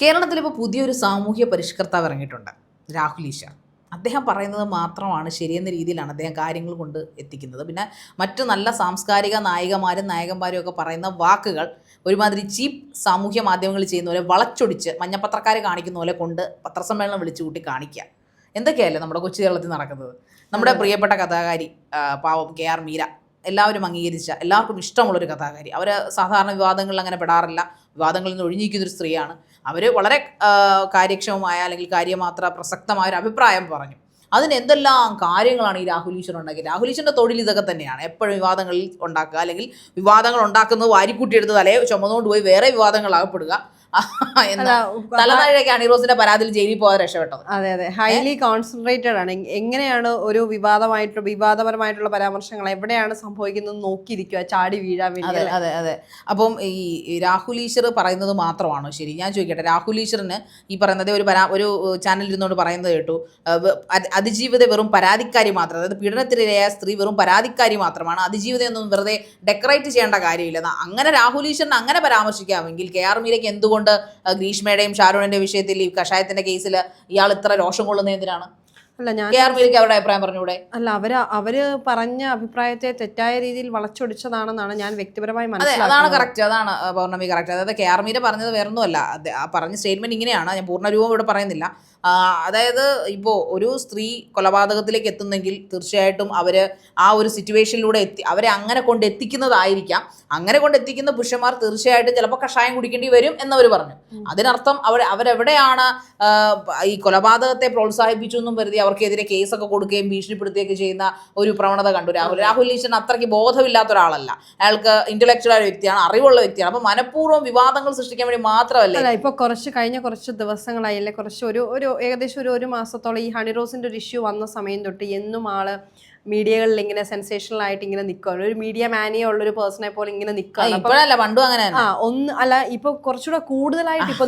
കേരളത്തിൽ ഇപ്പോൾ പുതിയൊരു സാമൂഹ്യ പരിഷ്കർത്താവ് ഇറങ്ങിയിട്ടുണ്ട് രാഹുൽ ഈശ്വർ. അദ്ദേഹം പറയുന്നത് മാത്രമാണ് ശരിയെന്ന രീതിയിലാണ് അദ്ദേഹം കാര്യങ്ങൾ കൊണ്ട് എത്തിക്കുന്നത്. പിന്നെ മറ്റ് നല്ല സാംസ്കാരിക നായികമാരും നായകന്മാരും ഒക്കെ പറയുന്ന വാക്കുകൾ ഒരുമാതിരി ചീപ്പ് സാമൂഹ്യ മാധ്യമങ്ങൾ ചെയ്യുന്ന പോലെ വളച്ചൊടിച്ച് മഞ്ഞപ്പത്രക്കാരെ കാണിക്കുന്ന പോലെ കൊണ്ട് പത്രസമ്മേളനം വിളിച്ചു കൂട്ടി കാണിക്കുക. എന്തൊക്കെയല്ലേ നമ്മുടെ കൊച്ചു കേരളത്തിൽ നടക്കുന്നത്? നമ്മുടെ പ്രിയപ്പെട്ട കഥാകാരി പാവം കെ ആർ മീര. എല്ലാവരും അംഗീകരിച്ച എല്ലാവർക്കും ഇഷ്ടമുള്ളൊരു കഥാകാരി. അവർ സാധാരണ വിവാദങ്ങളിൽ അങ്ങനെ പെടാറില്ല. വിവാദങ്ങളിൽ നിന്ന് ഒഴിഞ്ഞിരിക്കുന്നൊരു സ്ത്രീയാണ്. അവർ വളരെ കാര്യക്ഷമമായ അല്ലെങ്കിൽ കാര്യമാത്ര പ്രസക്തമായ ഒരു അഭിപ്രായം പറഞ്ഞു. അതിന് എന്തെല്ലാം കാര്യങ്ങളാണ് ഈ രാഹുൽ ഈശ്വർ ഉണ്ടാക്കിയത്? രാഹുൽ ഈശ്വറിന്റെ തൊഴിൽ ഇതൊക്കെ തന്നെയാണ്. എപ്പോഴും വിവാദങ്ങളിൽ ഉണ്ടാക്കുക. അല്ലെങ്കിൽ വിവാദങ്ങൾ ഉണ്ടാക്കുന്നത് വാരിക്കൂട്ടിയെടുത്ത് തലയെ ചുമന്നുകൊണ്ട് പോയി വേറെ വിവാദങ്ങൾ തലനാഴിഴയ്ക്ക് അണിറോസിന്റെ പരാതിയിൽ ജയിലിൽ പോകാൻ രക്ഷപ്പെട്ടത് അതെ അതെ. ഹൈലി കോൺസെൻട്രേറ്റഡ് ആണ്. എങ്ങനെയാണ് ഒരു വിവാദമായിട്ട് വിവാദപരമായിട്ടുള്ള പരാമർശങ്ങൾ എവിടെയാണ് സംഭവിക്കുന്നത് നോക്കിയിരിക്കുക ചാടി വീഴാൻ വേണ്ടി അതെ അതെ അപ്പം ഈ രാഹുൽ ഈശ്വർ പറയുന്നത് മാത്രമാണോ ശരി? ഞാൻ ചോദിക്കട്ടെ രാഹുൽ ഈശ്വറിന് ഈ പറയുന്നത് ഒരു പരാ ഒരു ചാനലിൽ ഇരുന്നുകൊണ്ട് പറയുന്നത് കേട്ടു. അതിജീവിത വെറും പരാതിക്കാരി മാത്രം അതായത് പീഡനത്തിനിരയായ സ്ത്രീ വെറും പരാതിക്കാരി മാത്രമാണ്. അതിജീവിതയൊന്നും വെറുതെ ഡെക്കറേറ്റ് ചെയ്യേണ്ട കാര്യമില്ല. അങ്ങനെ രാഹുൽ ഈശ്വറിനെ അങ്ങനെ പരാമർശിക്കാമെങ്കിൽ കെ ആർ മീരയ്ക്ക് എന്തുകൊണ്ട് അഹ് ഗ്രീഷ്മയുടെയും ഷാരൂണിന്റെ വിഷയത്തിൽ ഈ കഷായത്തിന്റെ കേസിൽ ഇയാൾ ഇത്ര രോഷം കൊള്ളുന്നത് എന്തിനാണ്? അല്ല ഞാൻ അവരുടെ അഭിപ്രായം പറഞ്ഞൂടെ അല്ല അവർ അവർ പറഞ്ഞ അഭിപ്രായത്തെ തെറ്റായ രീതിയിൽ വളച്ചൊടിച്ചതാണെന്നാണ് ഞാൻ വ്യക്തിപരമായി മനസ്സിലാക്കുന്നത്. അതാണ് കറക്റ്റ് അതാണ് പൗർണമി കറക്റ്റ് അതായത് കെ ആർ മീര പറഞ്ഞത് വേറൊന്നുമല്ല. പറഞ്ഞ സ്റ്റേറ്റ്മെന്റ് ഇങ്ങനെയാണ്. ഞാൻ പൂർണരൂപം ഇവിടെ പറയുന്നില്ല. അതായത് ഇപ്പോൾ ഒരു സ്ത്രീ കൊലപാതകത്തിലേക്ക് എത്തുന്നെങ്കിൽ തീർച്ചയായിട്ടും അവർ ആ ഒരു സിറ്റുവേഷനിലൂടെ എത്തി അവരെ അങ്ങനെ കൊണ്ട് എത്തിക്കുന്നതായിരിക്കാം. അങ്ങനെ കൊണ്ട് എത്തിക്കുന്ന പുരുഷന്മാർ തീർച്ചയായിട്ടും ചിലപ്പോൾ കഷായം കുടിക്കേണ്ടി വരും എന്നവർ പറഞ്ഞു. അതിനർത്ഥം അവർ അവരെവിടെയാണ് ഈ കൊലപാതകത്തെ പ്രോത്സാഹിപ്പിച്ചു എന്നും കരുതി അവർക്കെതിരെ കേസൊക്കെ കൊടുക്കുകയും ഭീഷണിപ്പെടുത്തുകയൊക്കെ ചെയ്യുന്ന ഒരു പ്രവണത കണ്ടു. രാഹുൽ രാഹുൽ ഈശ്വരൻ അത്രയ്ക്ക് ബോധമില്ലാത്ത ഒരാളല്ല. അയാൾക്ക് ഇന്റലക്ച്വൽ ആയ വ്യക്തിയാണ് അറിവുള്ള വ്യക്തിയാണ്. അപ്പൊ മനഃപൂർവം വിവാദങ്ങൾ സൃഷ്ടിക്കാൻ വേണ്ടി മാത്രമല്ല? ഇപ്പൊ കുറച്ച് കഴിഞ്ഞ കുറച്ച് ദിവസങ്ങളായി അല്ലെ കുറച്ച് ഒരു ഒരു ഏകദേശം ഒരു ഒരു മാസത്തോളം ഈ ഹണിറോസിന്റെ ഒരു ഇഷ്യൂ വന്ന സമയം തൊട്ട് എന്നും ആൾ മീഡിയകളിൽ ഇങ്ങനെ സെൻസേഷണൽ ആയിട്ട് ഇങ്ങനെ നിൽക്കുകയാണ് ഒരു മീഡിയ മാനിയ ഉള്ള ഒരു പേഴ്സണെ പോലെ ഇങ്ങനെ നിൽക്കുകയാണ് ഇപ്പോഴല്ല പണ്ടും അങ്ങനെ ആ ഒന്ന് അല്ല ഇപ്പൊ കുറച്ചുകൂടെ കൂടുതലായിട്ട് ഇപ്പൊ.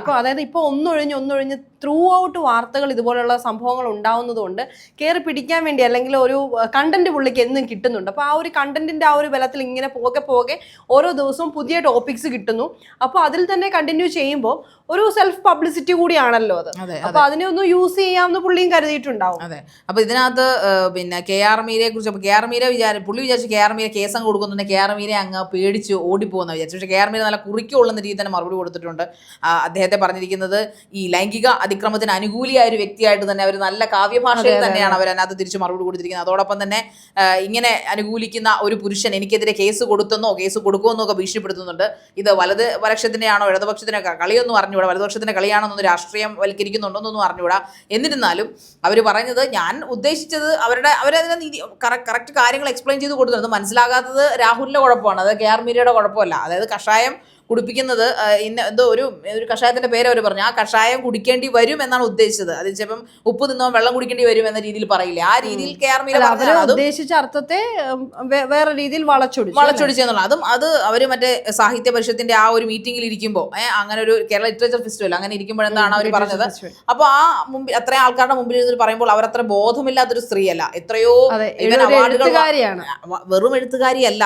ഇപ്പൊ അതായത് ഇപ്പൊ ഒന്നൊഴിഞ്ഞ് ഒന്നൊഴിഞ്ഞ് ത്രൂ ഔട്ട് വാർത്തകൾ ഇതുപോലുള്ള സംഭവങ്ങൾ ഉണ്ടാവുന്നതുകൊണ്ട് കയറി പിടിക്കാൻ വേണ്ടി അല്ലെങ്കിൽ ഒരു കണ്ടന്റ് പുള്ളിക്ക് എന്നും കിട്ടുന്നുണ്ട്. അപ്പൊ ആ ഒരു കണ്ടന്റിന്റെ ആ ഒരു ബലത്തിൽ ഇങ്ങനെ പോകെ പോകെ ഓരോ ദിവസവും പുതിയ ടോപ്പിക്സ് കിട്ടുന്നു. അപ്പൊ അതിൽ തന്നെ കണ്ടിന്യൂ ചെയ്യുമ്പോൾ ഒരു സെൽഫ് പബ്ലിസിറ്റി കൂടിയാണല്ലോ അത്. അപ്പൊ അതിനെ ഒന്ന് യൂസ് ചെയ്യാമെന്ന് പുള്ളിയും കരുതിയിട്ടുണ്ടാവും. അതെ. അപ്പൊ ഇതിനകത്ത് പിന്നെ കെ ആർ മീരയെ കുറിച്ച് കെ ആർ മീര വിചാരി പുള്ളി വിചാരിച്ചു കെ ആർ മീര കേസം കൊടുക്കുന്നുണ്ട് കെ ആർ മീര അങ്ങ് പേടിച്ച് ഓടിപ്പോകുന്ന വിചാരിച്ചു പക്ഷേ കെ ആർ മീര നല്ല കുറിക്കുള്ളുന്ന രീതിയിൽ തന്നെ മറുപടി കൊടുത്തിട്ടുണ്ട്. അദ്ദേഹത്തെ പറഞ്ഞിരിക്കുന്നത് ഈ ലൈംഗിക അതിക്രമത്തിന് അനുകൂലിയായ ഒരു വ്യക്തിയായിട്ട് തന്നെ അവർ നല്ല കാവ്യഭാഷയിൽ തന്നെയാണ് അവർ അതിനകത്ത് തിരിച്ച് മറുപടി കൊടുത്തിരിക്കുന്നത്. അതോടൊപ്പം തന്നെ ഇങ്ങനെ അനുകൂലിക്കുന്ന ഒരു പുരുഷൻ എനിക്കെതിരെ കേസ് കൊടുത്തെന്നോ കേസ് കൊടുക്കുമെന്നോ ഒക്കെ ഭീഷണിപ്പെടുത്തുന്നുണ്ട്. ഇത് വലത് പക്ഷത്തിന്റെയാണോ ഇടതുപക്ഷത്തിന്റെ കളിയൊന്നും അറിഞ്ഞുകൂടാ. വലതുപക്ഷത്തിന്റെ കളിയാണെന്നൊന്നും രാഷ്ട്രീയം വൽക്കരിക്കുന്നുണ്ടോന്നൊന്നും അറിഞ്ഞുകൂടാ. എന്നിരുന്നാലും അവർ പറഞ്ഞത് ഞാൻ ഉദ്ദേശിച്ചത് അവരുടെ അവരതിനെ നീതി കറക്റ്റ് കാര്യങ്ങൾ എക്സ്പ്ലെയിൻ ചെയ്ത് കൊടുക്കുന്നത് മനസ്സിലാകാത്തത് രാഹുലിന്റെ കുഴപ്പമാണ്. അത് കെ ആർ മീരയുടെ കുഴപ്പമല്ല. അതായത് കഷായം കുടിപ്പിക്കുന്നത് ഇന്ന എന്തോ ഒരു ഒരു കഷായത്തിന്റെ പേര് അവർ പറഞ്ഞു. ആ കഷായം കുടിക്കേണ്ടി വരും എന്നാണ് ഉദ്ദേശിച്ചത്. അത് ചിലപ്പം ഉപ്പ് നിന്നോ വെള്ളം കുടിക്കേണ്ടി വരും എന്ന രീതിയിൽ പറയില്ലേ. ആ രീതിയിൽ കേരളീയ ഉദ്ദേശിച്ച അർത്ഥത്തെ വേറെ രീതിയിൽ വളച്ചൊടിച്ചു വളച്ചൊടിച്ചു വളച്ചൊടിച്ചെന്നുള്ള അതും അത് അവർ മറ്റേ സാഹിത്യ പരിഷത്തിന്റെ ആ ഒരു മീറ്റിംഗിൽ ഇരിക്കുമ്പോൾ അങ്ങനെ ഒരു കേരള ലിറ്ററേച്ചർ ഫെസ്റ്റിവൽ അങ്ങനെ ഇരിക്കുമ്പോൾ എന്താണ് അവർ പറഞ്ഞത്? അപ്പൊ അപ്പോൾ ആ മുമ്പിൽ അത്രയും ആൾക്കാരുടെ മുമ്പിൽ ഇരുന്ന് പറയുമ്പോൾ അവർ അത്ര ബോധമില്ലാത്തൊരു സ്ത്രീയല്ല. എത്രയോ വെറും എഴുത്തുകാരിയല്ല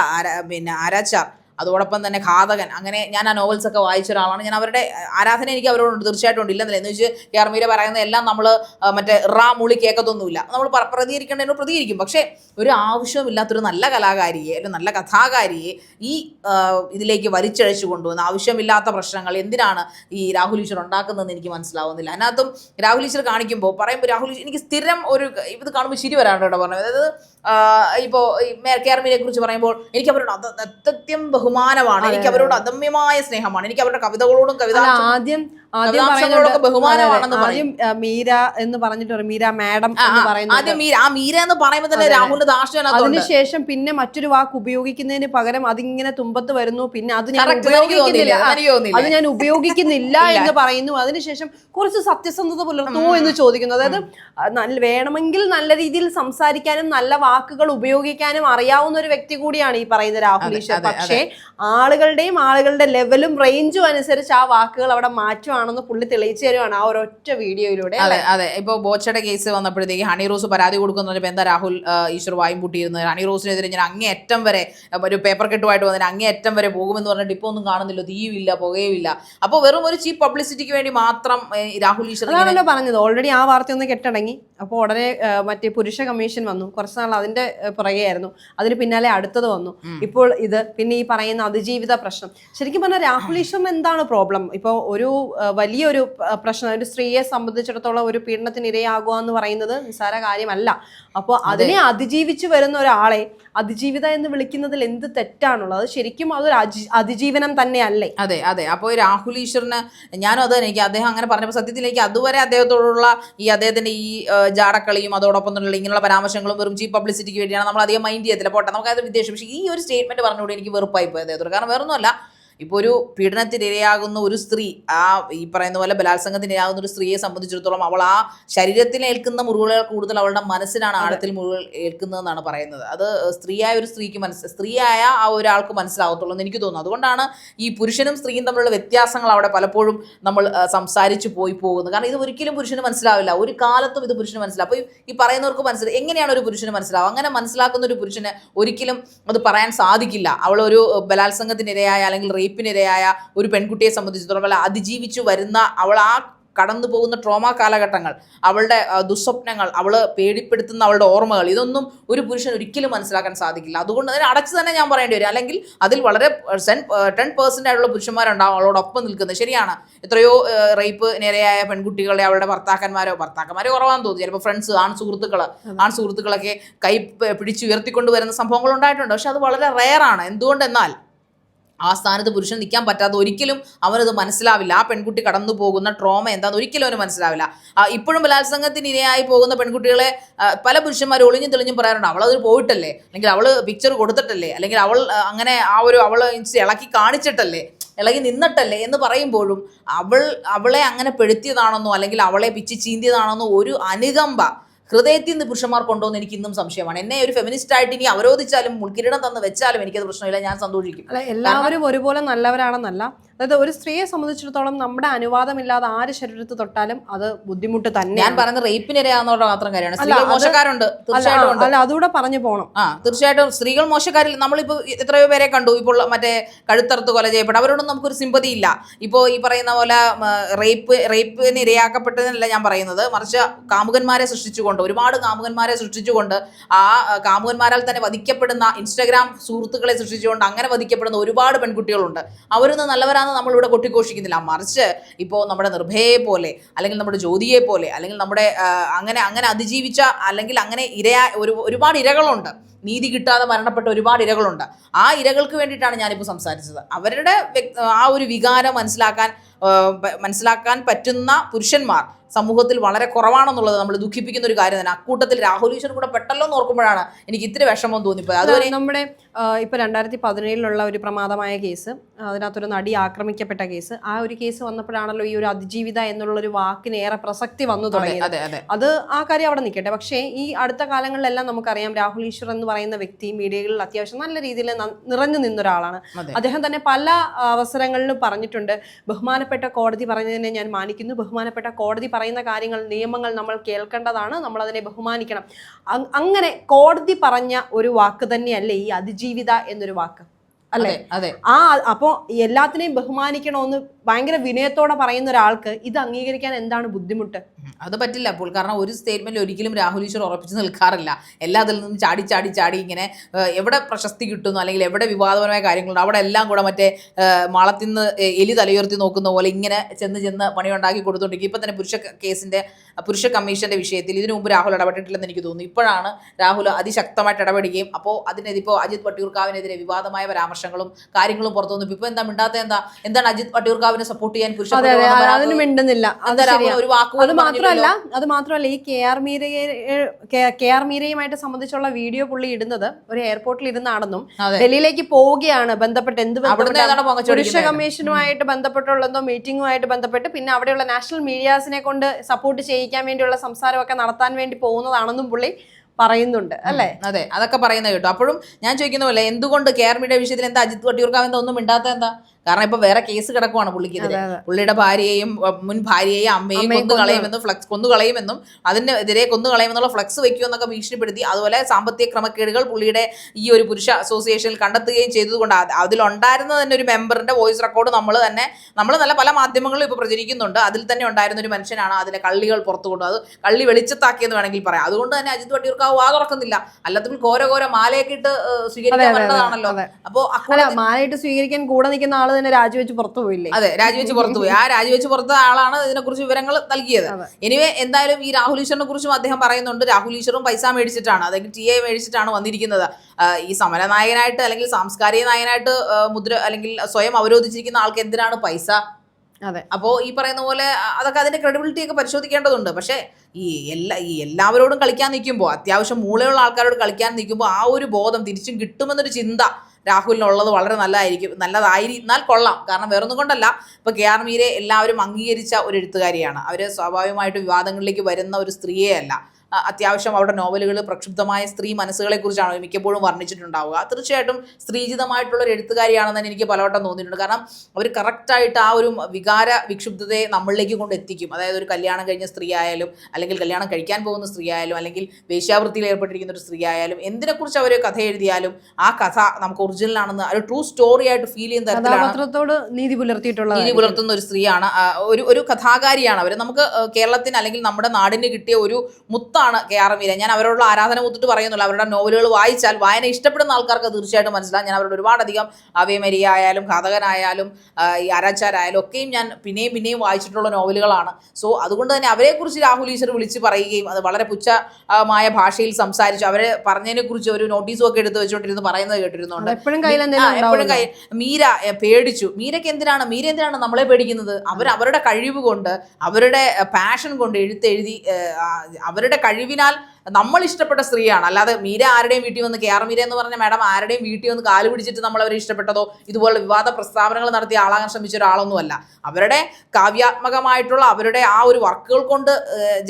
പിന്നെ ആരാച്ചാർ. അതോടൊപ്പം തന്നെ ഘാതകൻ. അങ്ങനെ ഞാൻ ആ നോവൽസ് ഒക്കെ വായിച്ച ഒരാളാണ്. ഞാൻ അവരുടെ ആരാധന എനിക്ക് അവരോടുണ്ട് തീർച്ചയായിട്ടും ഇല്ലെന്നില്ല. എന്ന് വെച്ച് കേർമീര പറയുന്ന എല്ലാം നമ്മൾ മറ്റേ റാ മുളി കേൾക്കത്തൊന്നുമില്ല നമ്മൾ പ്ര- പ്രതികരിക്കേണ്ടതിനോട് പ്രതികരിക്കും. പക്ഷേ ഒരു ആവശ്യമില്ലാത്തൊരു നല്ല കലാകാരിയെ അല്ലെങ്കിൽ നല്ല കഥാകാരിയെ ഈ ഇതിലേക്ക് വലിച്ചഴച്ചു കൊണ്ടുവന്ന ആവശ്യമില്ലാത്ത പ്രശ്നങ്ങൾ എന്തിനാണ് ഈ രാഹുൽ ഈശ്വർ ഉണ്ടാക്കുന്നതെന്ന് എനിക്ക് മനസ്സിലാവുന്നില്ല. അതിനകത്തും രാഹുൽ ഈശ്വർ കാണിക്കുമ്പോൾ പറയുമ്പോൾ രാഹുൽ ഈശ്വർ എനിക്ക് സ്ഥിരം ഒരു ഇത് കാണുമ്പോൾ ശരി വരാണ്ട് പറഞ്ഞത്. അതായത് ഇപ്പോൾ കേർമിനെ കുറിച്ച് പറയുമ്പോൾ എനിക്ക് അവരോട് അത് ബഹുമാനമാണ്. എനിക്ക് അവരോട് അദമ്യമായ സ്നേഹമാണ്. എനിക്ക് അവരുടെ കവിതകളോടും കവിത ആദ്യം ആദ്യം പറയുന്നുണ്ട് ബഹുമാനമാണെന്ന് ആദ്യം മീര എന്ന് പറഞ്ഞിട്ട് മീര മാഡം എന്ന് പറയുന്നത് മീര ആ മീര എന്ന് പറയുമ്പോൾ തന്നെ രാഹുലിന്റെ അതിനുശേഷം പിന്നെ മറ്റൊരു വാക്ക് ഉപയോഗിക്കുന്നതിന് പകരം അതിങ്ങനെ തുമ്പത്ത് വരുന്നു. പിന്നെ അത് ഞാൻ ഉപയോഗിക്കുന്നില്ല. അത് ഞാൻ ഉപയോഗിക്കുന്നില്ല എന്ന് പറയുന്നു. അതിനുശേഷം കുറച്ച് സത്യസന്ധത പുലർത്തുമോ എന്ന് ചോദിക്കുന്നു. അതായത് നല്ല വേണമെങ്കിൽ നല്ല രീതിയിൽ സംസാരിക്കാനും നല്ല വാക്കുകൾ ഉപയോഗിക്കാനും അറിയാവുന്ന ഒരു വ്യക്തി കൂടിയാണ് ഈ പറയുന്ന രാഹുൽ ഈശ്വർ. പക്ഷേ ആളുകളുടെയും ആളുകളുടെ ലെവലും റേഞ്ചും അനുസരിച്ച് ആ വാക്കുകൾ അവിടെ മാറ്റുവാണെന്ന് പുള്ളി തെളിയിച്ചു തരുവാണ് ആ ഒരൊറ്റ വീഡിയോയിലൂടെ അതെ അതെ. ഇപ്പോൾ ബോച്ചയുടെ കേസ് വന്നപ്പോഴത്തേക്ക് ഹണി റോസ് പരാതി കൊടുക്കുന്ന പറഞ്ഞപ്പോൾ എന്താ രാഹുൽ ഈശ്വർ വായും പൂട്ടിയിരുന്നത്? ഹണി റോസിനെതിരെ ഞാൻ അങ്ങേയറ്റം വരെ ഒരു പേപ്പർ കെട്ടുമായിട്ട് വന്നതിന് അങ്ങേയറ്റം വരെ പോകുമെന്ന് പറഞ്ഞിട്ട് ഇപ്പോൾ ഒന്നും കാണുന്നില്ല തീയുമില്ല പുകയുമില്ല. അപ്പോൾ വെറും ഒരു ചീപ്പ് പബ്ലിസിറ്റിക്ക് വേണ്ടി മാത്രം രാഹുൽ ഈശ്വർ അതാണല്ലോ പറഞ്ഞത്. ഓൾറെഡി ആ വാർത്ത ഒന്ന് കെട്ടടങ്ങി. അപ്പോൾ ഉടനെ മറ്റേ പുരുഷ കമ്മീഷൻ വന്നു. കുറച്ച് നാൾ അതിന്റെ പുറകെയായിരുന്നു. അതിന് പിന്നാലെ അടുത്തത് വന്നു. ഇപ്പോൾ ഇത് പിന്നെ ഈ പറയുന്ന അതിജീവിത പ്രശ്നം. ശരിക്കും പറഞ്ഞാൽ രാഹുൽ ഈശ്വറിന് എന്താണ് പ്രോബ്ലം ഇപ്പോൾ ഒരു വലിയൊരു പ്രശ്നം. ഒരു സ്ത്രീയെ സംബന്ധിച്ചിടത്തോളം ഒരു പീഡനത്തിന് ഇരയാകുക എന്ന് പറയുന്നത് നിസ്സാര കാര്യമല്ല. അപ്പോൾ അതിനെ അതിജീവിച്ചു വരുന്ന ഒരാളെ അതിജീവിത എന്ന് വിളിക്കുന്നതിൽ എന്ത് തെറ്റാണുള്ളത്? അത് ശരിക്കും അതൊരു അതിജീവനം തന്നെയല്ലേ? അതെ അതെ. അപ്പോൾ രാഹുൽ ഈശ്വറിന് ഞാനും അത് എനിക്ക് അദ്ദേഹം അങ്ങനെ പറഞ്ഞപ്പോൾ സത്യത്തിൽ എനിക്ക് അതുവരെ അദ്ദേഹത്തോടുള്ള ഈ അദ്ദേഹത്തിന്റെ ഈ ജാടക്കളിയും അതോടൊപ്പം തന്നെ ഇങ്ങനെയുള്ള പരാമർശങ്ങളും വെറും ചീപ്പ് പബ്ലിസിറ്റിക്ക് വേണ്ടിയാണ് നമ്മൾ അധികം മൈൻഡ് ചെയ്യത്തില്ല. പോട്ടെ നമുക്ക് അത് വിദ്വേഷം. പക്ഷേ ഈ ഒരു സ്റ്റേറ്റ്മെന്റ് പറഞ്ഞുകൂടി എനിക്ക് വെറുപ്പായി പോയത് അദ്ദേഹത്തോട്. കാരണം വേറൊന്നുമല്ല ഇപ്പോൾ ഒരു പീഡനത്തിനിരയാകുന്ന ഒരു സ്ത്രീ ആ ഈ പറയുന്ന പോലെ ബലാത്സംഗത്തിനിരയാകുന്ന ഒരു സ്ത്രീയെ സംബന്ധിച്ചിടത്തോളം അവൾ ആ ശരീരത്തിൽ ഏൽക്കുന്ന മുറിവുകൾ കൂടുതൽ അവളുടെ മനസ്സിനാണ് ആഴത്തിൽ മുറിവുകൾ ഏൽക്കുന്നതെന്നാണ് പറയുന്നത്. അത് സ്ത്രീയായ ഒരു സ്ത്രീക്ക് മനസ്സ് സ്ത്രീയായ ആ ഒരാൾക്ക് മനസ്സിലാകത്തുള്ളൂ എന്ന് എനിക്ക് തോന്നുന്നു. അതുകൊണ്ടാണ് ഈ പുരുഷനും സ്ത്രീയും തമ്മിലുള്ള വ്യത്യാസങ്ങൾ അവിടെ പലപ്പോഴും നമ്മൾ സംസാരിച്ചു പോയി പോകുന്നത്. കാരണം ഇത് ഒരിക്കലും പുരുഷന് മനസ്സിലാവില്ല. ഒരു കാലത്തും ഇത് പുരുഷന് മനസ്സിലാവും അപ്പോൾ ഈ പറയുന്നവർക്ക് മനസ്സിലാവും എങ്ങനെയാണ് ഒരു പുരുഷന് മനസ്സിലാവുക? അങ്ങനെ മനസ്സിലാക്കുന്ന ഒരു പുരുഷന് ഒരിക്കലും അത് പറയാൻ സാധിക്കില്ല. അവളൊരു ഒരു ബലാത്സംഗത്തിനിരയായ അല്ലെങ്കിൽ റേപ്പിനിരയായ ഒരു പെൺകുട്ടിയെ സംബന്ധിച്ചിടത്തോളം അതിജീവിച്ചു വരുന്ന അവൾ ആ കടന്നു പോകുന്ന ട്രോമ കാലഘട്ടങ്ങൾ അവളുടെ ദുസ്വപ്നങ്ങൾ അവൾ പേടിപ്പെടുത്തുന്ന അവളുടെ ഓർമ്മകൾ ഇതൊന്നും ഒരു പുരുഷൻ ഒരിക്കലും മനസ്സിലാക്കാൻ സാധിക്കില്ല. അതുകൊണ്ട് തന്നെ അടച്ചു തന്നെ ഞാൻ പറയേണ്ടി വരും. അല്ലെങ്കിൽ അതിൽ വളരെ ടെൻ പേഴ്സന്റ് ആയിട്ടുള്ള പുരുഷന്മാരുണ്ടാവും അവളോടൊപ്പം നിൽക്കുന്നത്. ശരിയാണ്. എത്രയോ റേപ്പ് നിരയായ പെൺകുട്ടികളെ അവളുടെ ഭർത്താക്കന്മാരോ ഭർത്താക്കന്മാരോ കുറവാന്ന് തോന്നി ചിലപ്പോൾ ഫ്രണ്ട്സ് ആൺ സുഹൃത്തുക്കൾ ആൺ സുഹൃത്തുക്കളൊക്കെ കൈ പിടിച്ചുയർത്തിക്കൊണ്ട് പിടിച്ച് വരുന്ന സംഭവങ്ങൾ ഉണ്ടായിട്ടുണ്ട് പക്ഷെ അത് വളരെ റെയറാണ് എന്തുകൊണ്ടെന്നാൽ ആ സ്ഥാനത്ത് പുരുഷൻ നിൽക്കാൻ പറ്റാതെ ഒരിക്കലും അവനത് മനസ്സിലാവില്ല. ആ പെൺകുട്ടി കടന്നു പോകുന്ന ട്രോമ എന്താണെന്ന് ഒരിക്കലും അവന് മനസ്സിലാവില്ല. ഇപ്പോഴും ബലാത്സംഗത്തിന് ഇരയായി പോകുന്ന പെൺകുട്ടികളെ പല പുരുഷന്മാരും ഒളിഞ്ഞും തെളിഞ്ഞും പറയാറുണ്ട് അവളത് പോയിട്ടല്ലേ? അല്ലെങ്കിൽ അവൾ പിക്ചർ കൊടുത്തിട്ടല്ലേ? അല്ലെങ്കിൽ അവൾ അങ്ങനെ ആ ഒരു അവൾ ഇളക്കി കാണിച്ചിട്ടല്ലേ? ഇളകി നിന്നിട്ടല്ലേ? എന്ന് പറയുമ്പോഴും അവൾ അവളെ അങ്ങനെ പെടുത്തിയതാണെന്നോ അല്ലെങ്കിൽ അവളെ പിച്ച് ചീന്തിയതാണെന്നോ ഒരു അനുകമ്പ ഹൃദയത്തിൽ നിന്ന് പുരുഷന്മാർക്കുണ്ടോ എന്ന് എനിക്ക് ഇന്നും സംശയമാണ്. എന്നെ ഒരു ഫെമിനിസ്റ്റ് ആയിട്ട് ഇനി അവരോധിച്ചാലും മുൾക്കിരീടം തന്ന് വെച്ചാലും എനിക്കത് പ്രശ്നമില്ല ഞാൻ സന്തോഷിക്കും. അല്ല എല്ലാവരും ഒരുപോലെ നല്ലവരാണെന്നല്ല. അതായത് ഒരു സ്ത്രീയെ സംബന്ധിച്ചിടത്തോളം നമ്മുടെ അനുവാദമില്ലാതെ ആര് ശരീരത്ത് തൊട്ടാലും അത് ബുദ്ധിമുട്ട് തന്നെ ഞാൻ പറഞ്ഞ റേപ്പിനിരയാന്നുള്ള മാത്രം കാര്യമാണ്. മോശക്കാരുണ്ട് അല്ല അതുകൂടെ പറഞ്ഞു പോകണം ആ തീർച്ചയായിട്ടും സ്ത്രീകൾ മോശക്കാരിൽ നമ്മളിപ്പോ എത്രയോ പേരെ കണ്ടു. ഇപ്പോൾ മറ്റേ കഴുത്തറുത്ത് കൊല ചെയ്യപ്പെട്ട അവരോടൊന്നും നമുക്കൊരു സിമ്പതി ഇല്ല. ഇപ്പോൾ ഈ പറയുന്ന പോലെ റേപ്പ് റേപ്പിന് ഇരയാക്കപ്പെട്ടതെന്നല്ല ഞാൻ പറയുന്നത്. മറിച്ച് കാമുകന്മാരെ സൃഷ്ടിച്ചുകൊണ്ട് ഒരുപാട് കാമുകന്മാരെ സൃഷ്ടിച്ചുകൊണ്ട് ആ കാമുകന്മാരാൽ തന്നെ വധിക്കപ്പെടുന്ന ഇൻസ്റ്റാഗ്രാം സുഹൃത്തുക്കളെ സൃഷ്ടിച്ചുകൊണ്ട് അങ്ങനെ വധിക്കപ്പെടുന്ന ഒരുപാട് പെൺകുട്ടികളുണ്ട്. അവരൊന്നും നല്ലവരാന്ന് നമ്മളിവിടെ കൊട്ടിഘോഷിക്കുന്നില്ല. മറിച്ച് ഇപ്പോൾ നമ്മുടെ നിർഭയയെ പോലെ അല്ലെങ്കിൽ നമ്മുടെ ജ്യോതിയെ പോലെ അല്ലെങ്കിൽ നമ്മുടെ അങ്ങനെ അങ്ങനെ അതിജീവിച്ച അല്ലെങ്കിൽ അങ്ങനെ ഇരയാ ഒരു ഒരുപാട് ഇരകളുണ്ട്. നീതി കിട്ടാതെ മരണപ്പെട്ട ഒരുപാട് ഇരകളുണ്ട്. ആ ഇരകൾക്ക് വേണ്ടിയിട്ടാണ് ഞാനിപ്പോൾ സംസാരിച്ചത്. അവരുടെ ആ ഒരു വികാരം മനസ്സിലാക്കാൻ മനസ്സിലാക്കാൻ പറ്റുന്ന പുരുഷന്മാർ സമൂഹത്തിൽ വളരെ കുറവാണെന്നുള്ളത് നമ്മൾ ദുഃഖിപ്പിക്കുന്ന ഒരു കാര്യം തന്നെ. അക്കൂട്ടത്തിൽ രാഹുൽ ഈശ്വർ കൂടെ പെട്ടല്ലോ എന്ന് ഓർക്കുമ്പോഴാണ് എനിക്ക് ഇത്തിരി വിഷമം തോന്നിപ്പോയത്. അതുപോലെ നമ്മുടെ ഇപ്പൊ രണ്ടായിരത്തി പതിനേഴിലുള്ള ഒരു പ്രമാദമായ കേസ് അതിനകത്തൊരു നടി ആക്രമിക്കപ്പെട്ട കേസ്. ആ ഒരു കേസ് വന്നപ്പോഴാണല്ലോ ഈ ഒരു അതിജീവിത എന്നുള്ള ഒരു വാക്കിന് ഏറെ പ്രസക്തി വന്നു തുടങ്ങിയത്. അത് ആ കാര്യം അവിടെ നിൽക്കട്ടെ. പക്ഷേ ഈ അടുത്ത കാലങ്ങളിലെല്ലാം നമുക്കറിയാം രാഹുൽ ഈശ്വർ എന്ന് പറയുന്ന വ്യക്തി മീഡിയകളിൽ അത്യാവശ്യം നല്ല രീതിയിൽ നിറഞ്ഞു നിന്നൊരാളാണ്. അദ്ദേഹം തന്നെ പല അവസരങ്ങളിലും പറഞ്ഞിട്ടുണ്ട്. ബഹുമാനപ്പെട്ട കോടതി പറഞ്ഞതിനെ ഞാൻ മാനിക്കുന്നു. ബഹുമാനപ്പെട്ട കോടതി പറയുന്ന കാര്യങ്ങൾ നിയമങ്ങൾ നമ്മൾ കേൾക്കേണ്ടതാണ്. നമ്മൾ അതിനെ ബഹുമാനിക്കണം. അങ്ങനെ കോടതി പറഞ്ഞ ഒരു വാക്ക് തന്നെയല്ലേ ഈ അതിജീവിത എന്നൊരു വാക്ക്? അല്ലേ? അതെ അതെ. ആ അപ്പോൾ എല്ലാത്തിനെയും ബഹുമാനിക്കണമെന്ന് ഭയങ്കര വിനയത്തോടെ പറയുന്ന ഒരാൾക്ക് ഇത് അംഗീകരിക്കാൻ എന്താണ് ബുദ്ധിമുട്ട്? അത് പറ്റില്ല. അപ്പോൾ കാരണം ഒരു സ്റ്റേറ്റ്മെന്റ് ഒരിക്കലും രാഹുൽ ഈശ്വർ ഉറപ്പിച്ച് നിൽക്കാറില്ല. എല്ലാത്തിൽ നിന്നും ചാടി ചാടി ചാടി ഇങ്ങനെ എവിടെ പ്രശസ്തി കിട്ടുന്നു അല്ലെങ്കിൽ എവിടെ വിവാദപരമായ കാര്യങ്ങളുണ്ട് അവിടെ എല്ലാം കൂടെ മറ്റേ മാളത്തിൽ നിന്ന് എലി തലയുയർത്തി നോക്കുന്ന പോലെ ഇങ്ങനെ ചെന്ന് ചെന്ന് പണിയുണ്ടാക്കി കൊടുത്തോണ്ടിരിക്കും. ഇപ്പം തന്നെ പുരുഷ കേസിന്റെ പുരുഷ കമ്മീഷന്റെ വിഷയത്തിൽ ഇതിനു മുമ്പ് രാഹുൽ ഇടപെട്ടിട്ടില്ലെന്ന് എനിക്ക് തോന്നുന്നു. ഇപ്പോഴാണ് രാഹുൽ അതിശക്തമായിട്ട് ഇടപെടുകയും അപ്പോൾ അതിനെതിരെ അജിത് വട്ടിയൂർക്കാവിനെതിരെ വിവാദമായ പരാമർശങ്ങളും കാര്യങ്ങളും പുറത്തു വന്നു. എന്താ മിണ്ടാത്ത എന്താ? എന്താണ് അജിത് വട്ടിയൂർക്കാവിനെ സപ്പോർട്ട് ചെയ്യാൻ പുരുഷ അതെ അതെ. പ്രകടനം അതിന് മിണ്ടുന്നില്ല. അത് ശരിയാ. ഒരു വാക്ക് അത് പോലും മാത്രമല്ല അത് മാത്രമല്ല ഈ കെ ആർ മീരയെ കെ ആർ മീരയുമായിട്ട് സംബന്ധിച്ചുള്ള വീഡിയോ പുള്ളി ഇടുന്നത് ഒരു എയർപോർട്ടിൽ ഇരുന്നാണെന്നും അതെ. ഡൽഹിയിലേക്ക് പോവുകയാണ് ബന്ധപ്പെട്ട് എന്ത് അവിടുന്ന് പുരുഷ കമ്മീഷനുമായിട്ട് ബന്ധപ്പെട്ടുള്ള എന്തോ മീറ്റിംഗുമായിട്ട് ബന്ധപ്പെട്ട് പിന്നെ അവിടെയുള്ള നാഷണൽ മീഡിയാസിനെ കൊണ്ട് സപ്പോർട്ട് ചെയ്യിക്കാൻ വേണ്ടിയുള്ള സംസാരമൊക്കെ നടത്താൻ വേണ്ടി പോകുന്നതാണെന്നും പുള്ളി പറയുന്നുണ്ട്. അല്ലേ? അതെ. അതൊക്കെ പറയുന്നത് കേട്ടോ. അപ്പോഴും ഞാൻ ചോദിക്കുന്ന പോലെ എന്തുകൊണ്ട് മീഡിയ വിഷയത്തിൽ എന്താ അജിത് വട്ടിയൂർക്കാവ് എന്താ ഒന്നും മിണ്ടാത്ത എന്താ? കാരണം ഇപ്പൊ വേറെ കേസ് കിടക്കുവാണ് പുള്ളിക്കെതിരെ. പുള്ളിയുടെ ഭാര്യയെയും മുൻ ഭാര്യയെയും അമ്മയെയും അമ്മയെ കൊന്നു. കളയുമെന്നും ഫ്ലക്സ് കൊന്നു കളയുമെന്നും അതിനെതിരെ കൊന്നു കളയുമെന്നുള്ള ഫ്ലക്സ് വെക്കുമെന്നൊക്കെ ഭീഷണിപ്പെടുത്തി അതുപോലെ സാമ്പത്തിക ക്രമക്കേടുകൾ പുള്ളിയുടെ ഈ ഒരു പുരുഷ അസോസിയേഷനിൽ കണ്ടെത്തുകയും ചെയ്തതുകൊണ്ട് അത് അതിലുണ്ടായിരുന്ന തന്നെ ഒരു മെമ്പറിന്റെ വോയിസ് റെക്കോർഡ് നമ്മൾ തന്നെ നമ്മൾ നല്ല പല മാധ്യമങ്ങളും ഇപ്പോൾ പ്രചരിക്കുന്നുണ്ട് അതിൽ തന്നെ ഉണ്ടായിരുന്ന ഒരു മനുഷ്യനാണ് അതിലെ കള്ളികൾ പുറത്തു കൊണ്ടു അത് കള്ളി വെളിച്ചത്താക്കിയെന്ന് വേണമെങ്കിൽ പറയാം അതുകൊണ്ട് തന്നെ അജിത് വട്ടിയൂർക്കാവ് ആ തുറക്കുന്നില്ല അല്ലാത്തപ്പോൾ ഘോര ഘോര മാലയൊക്കെ ഇട്ട് സ്വീകരിക്കാൻ പറ്റുന്നതാണല്ലോ വരേണ്ടതാണല്ലോ അതെ. അപ്പോ അല്ല അക്കൂട്ടത്തിൽ- മാലയിട്ട് സ്വീകരിക്കാൻ കൂടെ നിൽക്കുന്ന ആൾ തന്നെ രാജിവെച്ച് പുറത്തു പോയില്ലേ? അതെ രാജിവെച്ച് പുറത്തു പോയി. ആ രാജിവെച്ച് പുറത്ത ആളാണ് ഇതിനെക്കുറിച്ച് വിവരങ്ങൾ നൽകിയത്. ഇനിവേ എനിവേ എന്തായാലും ഈ രാഹുൽ ഈശ്വറിനെ കുറിച്ചും അദ്ദേഹം പറയുന്നുണ്ട്. രാഹുൽ ഈശ്വറും പൈസ മേടിച്ചിട്ടാണ്. അതായത് ടി എ മേടിച്ചിട്ടാണ് വന്നിരിക്കുന്നത്. ഈ സമരനായകനായിട്ട് അല്ലെങ്കിൽ സാംസ്കാരിക നായകനായിട്ട് മുദ്ര അല്ലെങ്കിൽ സ്വയം അവരോധിച്ചിരിക്കുന്ന ആൾക്ക് എന്തിനാണ് പൈസ? അതെ. അപ്പോൾ ഈ പറയുന്ന പോലെ അതൊക്കെ അതിന്റെ ക്രെഡിബിലിറ്റി ഒക്കെ പരിശോധിക്കേണ്ടതുണ്ട്. പക്ഷേ ഈ എല്ലാ ഈ എല്ലാവരോടും കളിക്കാൻ നിൽക്കുമ്പോൾ അത്യാവശ്യം മൂളയുള്ള ആൾക്കാരോട് കളിക്കാൻ നിൽക്കുമ്പോൾ ആ ഒരു ബോധം തിരിച്ചും കിട്ടുമെന്നൊരു ചിന്ത രാഹുലിനുള്ളത് വളരെ നല്ലതായിരിക്കും നല്ലതായിരുന്നാൽ കൊള്ളാം. കാരണം വേറൊന്നും കൊണ്ടല്ല. ഇപ്പൊ കെ ആർ മീരെ എല്ലാവരും അംഗീകരിച്ച ഒരു എഴുത്തുകാരിയാണ്. അവർ സ്വാഭാവികമായിട്ട് വിവാദങ്ങളിലേക്ക് വരുന്ന ഒരു സ്ത്രീയെ അല്ല. അത്യാവശ്യം അവരുടെ നോവലുകൾ പ്രക്ഷുബ്ധമായ സ്ത്രീ മനസ്സുകളെ കുറിച്ചാണ് മിക്കപ്പോഴും വർണിച്ചിട്ടുണ്ടാവുക. തീർച്ചയായിട്ടും സ്ത്രീജിതമായിട്ടുള്ള ഒരു എഴുത്തുകാരിയാണെന്ന് തന്നെ എനിക്ക് പലവട്ടം തോന്നിയിട്ടുണ്ട്. കാരണം അവർ കറക്റ്റായിട്ട് ആ ഒരു വികാര വിക്ഷുബ്ധതയെ നമ്മളിലേക്ക് കൊണ്ട് എത്തിക്കും. അതായത് ഒരു കല്യാണം കഴിഞ്ഞ സ്ത്രീ ആയാലും അല്ലെങ്കിൽ കല്യാണം കഴിക്കാൻ പോകുന്ന സ്ത്രീ ആയാലും അല്ലെങ്കിൽ വേശ്യാവൃത്തിയിൽ ഏർപ്പെട്ടിരിക്കുന്ന ഒരു സ്ത്രീ ആയാലും എന്തിനെക്കുറിച്ച് അവർ കഥ എഴുതിയാലും ആ കഥ നമുക്ക് ഒറിജിനൽ ആണെന്ന് ഒരു ട്രൂ സ്റ്റോറി ആയിട്ട് ഫീൽ ചെയ്യുന്ന തരത്തിലാണ് നീതി പുലർത്തിയിട്ടുള്ള നീതി പുലർത്തുന്ന ഒരു സ്ത്രീയാണ്. ഒരു ഒരു കഥാകാരിയാണ് അവർ നമുക്ക് കേരളത്തിന് അല്ലെങ്കിൽ നമ്മുടെ നാടിന് കിട്ടിയ ഒരു മുത്താണ് കെ ആർ മീര ഞാൻ അവരോടുള്ള ആരാധന മുത്തിട്ട് പറയുന്നില്ല അവരുടെ നോവലുകൾ വായിച്ചാൽ വായന ഇഷ്ടപ്പെടുന്ന ആൾക്കാർക്ക് തീർച്ചയായിട്ടും മനസ്സിലാകും ഞാൻ അവരോട് ഒരുപാടധികം അവയമരിയ ആയാലും ഘാതകനായാലും ഈ ആരാച്ചാരായാലും ഒക്കെയും ഞാൻ പിന്നെയും പിന്നെയും വായിച്ചിട്ടുള്ള നോവലുകളാണ്. സോ അതുകൊണ്ട് തന്നെ അവരെക്കുറിച്ച് രാഹുൽ ഈശ്വർ വിളിച്ച് പറയുകയും അത് വളരെ പുച്ഛമായ ഭാഷയിൽ സംസാരിച്ചു. അവരെ പറഞ്ഞതിനെക്കുറിച്ച് ഒരു നോട്ടീസും ഒക്കെ എടുത്ത് വെച്ചുകൊണ്ടിരുന്ന് പറയുന്നത് കേട്ടിരുന്നുണ്ട്. എപ്പോഴും എപ്പോഴും കൈ മീര പേടിച്ചു. മീരയ്ക്ക് എന്തിനാണ് മീര എന്തിനാണ് നമ്മളെ പേടിക്കുന്നത്? അവർ അവരുടെ കഴിവ് കൊണ്ട് അവരുടെ പാഷൻ കൊണ്ട് എഴുത്തെഴുതി അവരുടെ കഴിവിനാൽ നമ്മൾ ഇഷ്ടപ്പെട്ട സ്ത്രീയാണ്. അല്ലാതെ മീര ആരുടെയും വീട്ടിൽ വന്ന് കെ ആർ മീര എന്ന് പറഞ്ഞ മാഡം ആരുടെയും വീട്ടിൽ വന്ന് കാൽ പിടിച്ചിട്ട് നമ്മൾ അവരെ ഇഷ്ടപ്പെട്ടതോ ഇതുപോലെ വിവാദ പ്രസ്താവനകൾ നടത്തി ആളാകാൻ ശ്രമിച്ച ഒരാളൊന്നുമല്ല. അവരുടെ കാവ്യാത്മകമായിട്ടുള്ള അവരുടെ ആ ഒരു വർക്കുകൾ കൊണ്ട്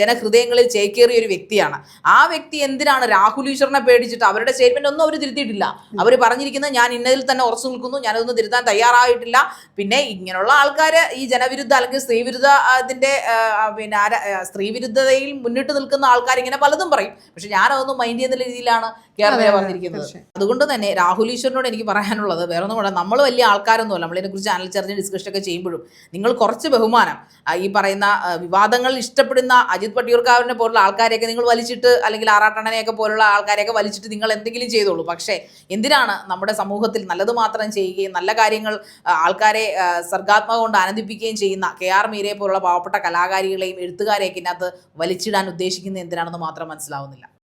ജനഹൃദയങ്ങളിൽ ചേക്കേറിയ ഒരു വ്യക്തിയാണ്. ആ വ്യക്തി എന്തിനാണ് രാഹുൽ ഈശ്വറിനെ പേടിച്ചിട്ട് അവരുടെ സ്റ്റേറ്റ്മെന്റ് ഒന്നും അവർ തിരുത്തിയിട്ടില്ല. അവർ പറഞ്ഞിരിക്കുന്നത് ഞാൻ ഇന്നതിൽ തന്നെ ഉറച്ചു നിൽക്കുന്നു ഞാനതൊന്നും തിരുത്താൻ തയ്യാറായിട്ടില്ല. പിന്നെ ഇങ്ങനെയുള്ള ആൾക്കാർ ഈ ജനവിരുദ്ധ അല്ലെങ്കിൽ സ്ത്രീവിരുദ്ധ അതിന്റെ പിന്നെ സ്ത്രീവിരുദ്ധതയിൽ മുന്നിട്ട് നിൽക്കുന്ന ആൾക്കാർ ഇങ്ങനെ പലതും പറയും. പക്ഷെ ഞാൻ അതൊന്നും മൈൻഡ് ചെയ്യുന്ന രീതിയിലാണ് കേരളത്തിലെ പറഞ്ഞിരിക്കുന്നത്. അതുകൊണ്ട് തന്നെ രാഹുൽ ഈശ്വരനോട് എനിക്ക് പറയാനുള്ളത് വേറെ ഒന്നും കൂടെ നമ്മൾ വലിയ ആൾക്കാരൊന്നുമല്ല. നമ്മളിതിനെക്കുറിച്ച് ചാനൽ ചർച്ച ഡിസ്കഷൻ ഒക്കെ ചെയ്യുമ്പോഴും നിങ്ങൾ കുറച്ച് ബഹുമാനം ഈ പറയുന്ന വിവാദങ്ങൾ ഇഷ്ടപ്പെടുന്ന അജിത് പട്ടിയൂർക്കാവിനെ പോലുള്ള ആൾക്കാരെയൊക്കെ നിങ്ങൾ വലിച്ചിട്ട് അല്ലെങ്കിൽ ആറാട്ടണനെയൊക്കെ പോലുള്ള ആൾക്കാരെയൊക്കെ വലിച്ചിട്ട് നിങ്ങൾ എന്തെങ്കിലും ചെയ്തോളൂ. പക്ഷേ എന്തിനാണ് നമ്മുടെ സമൂഹത്തിൽ നല്ലത് മാത്രം ചെയ്യുകയും നല്ല കാര്യങ്ങൾ ആൾക്കാരെ സർഗാത്മക കൊണ്ട് ആനന്ദിപ്പിക്കുകയും ചെയ്യുന്ന കെ ആർ മീരയെ പോലുള്ള പാവപ്പെട്ട കലാകാരികളെയും എഴുത്തുകാരെയൊക്കെ ഇതിനകത്ത് വലിച്ചിടാൻ ഉദ്ദേശിക്കുന്നത് എന്തിനാണെന്ന് മാത്രം മനസ്സിലാവുന്നില്ല.